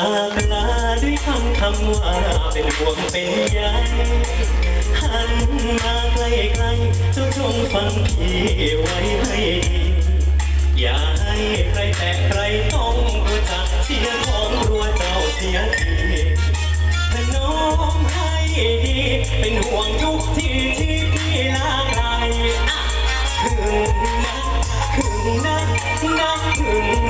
ากลาด้วยคำคำว่าเป็นห่วงเป็นใยหันมาใกล้ๆเจ้าจงฟังพี่ไว้ให้ดีอย่าให้ใครแตะใครต้องรู้จักเสียของรัวเจ้าเสียทีพน้อมให้ดี เป็นห่วงทุกที่ที่พี่ลาไกลอะหึงนะหึงนะนะหึง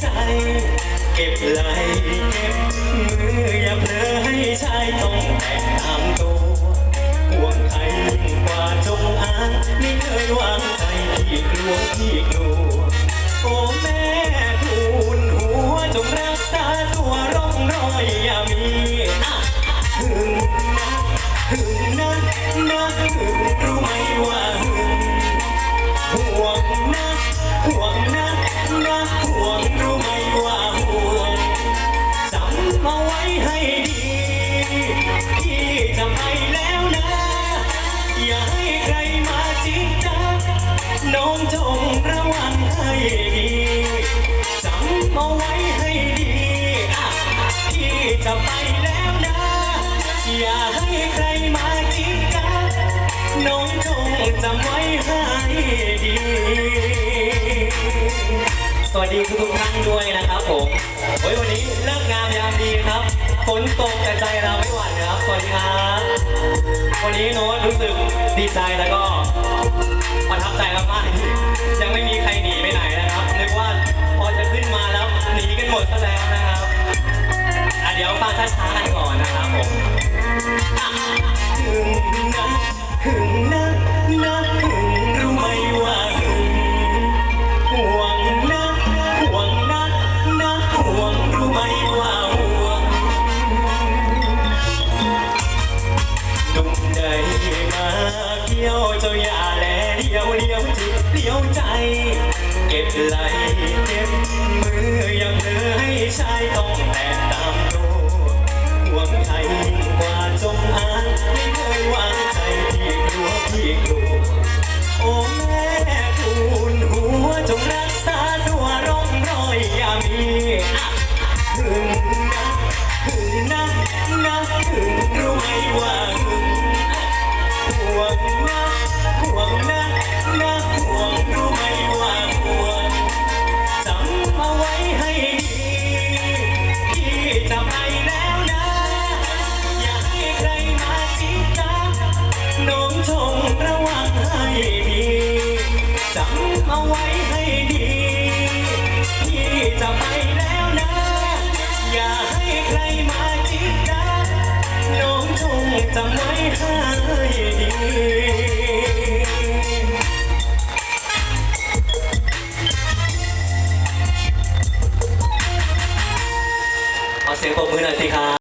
ใจ เก็บไหลเก็บมืออย่าเผลอให้ชายต้องแตะตามตัวห่วงใครยิ่งกว่าจงอางไม่เคยวางใจที่กลัวที่กลัวโอ้แม่ทูลหัวจงรักษาตัวร่องรอยอย่ามีอะหึงนะหึงนะนะหึงรู้ จำไว้ให้ดี สวัสดีทุกท่านด้วยนะครับผมโอ้ยวันนี้เลิกงามยามดีครับ ฝนตกแต่ใจเราไม่หวั่นนะครับ สวัสดีครับ วันนี้โน้ตรู้สึกดีใจแล้วก็ จ้าอย่าแลเดียวเดียวจิตเดียวใจ เก็บไหลเก็บมือยังเธอให้ชายต้องแตกตา งชมระวังให้ดีจำเอาไว้ให้ดี พี่จะไปแล้วนะ อย่าให้ใครมาจีบกัดน้องชมจำไว้ให้ดีขอเสียงปรบมือหน่อยสิครับ